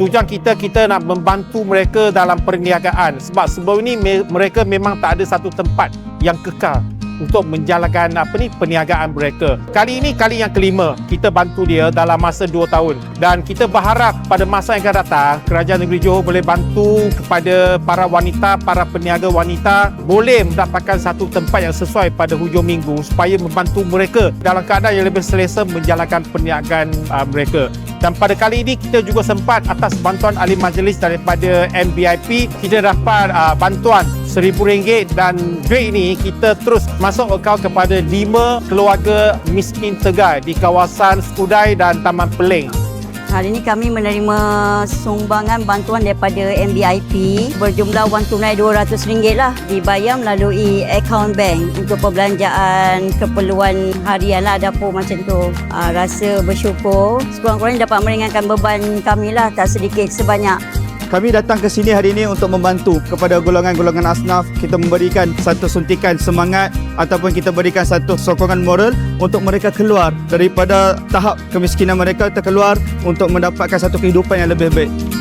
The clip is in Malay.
tujuan kita kita nak membantu mereka dalam perniagaan sebab sebelum ini me- mereka memang tak ada satu tempat yang kekal untuk menjalankan apa ni perniagaan mereka. Kali ini kali yang kelima kita bantu dia dalam masa 2 tahun dan kita berharap pada masa yang akan datang Kerajaan Negeri Johor boleh bantu kepada para wanita, para peniaga wanita boleh mendapatkan satu tempat yang sesuai pada hujung minggu supaya membantu mereka dalam keadaan yang lebih selesa menjalankan perniagaan uh, mereka. Dan pada kali ini kita juga sempat atas bantuan ahli majlis daripada MBIP kita dapat uh, bantuan RM1,000 dan duit ini kita terus masuk akaun kepada lima keluarga miskin Tegai di kawasan Skudai dan Taman Peling. Hari ini kami menerima sumbangan bantuan daripada MBIP berjumlah wang tunai RM200 lah dibayar melalui akaun bank untuk perbelanjaan keperluan harian lah dapur macam tu. Uh, rasa bersyukur sekurang-kurangnya dapat meringankan beban kami lah tak sedikit sebanyak. Kami datang ke sini hari ini untuk membantu kepada golongan-golongan asnaf. Kita memberikan satu suntikan semangat ataupun kita berikan satu sokongan moral untuk mereka keluar daripada tahap kemiskinan mereka terkeluar untuk mendapatkan satu kehidupan yang lebih baik.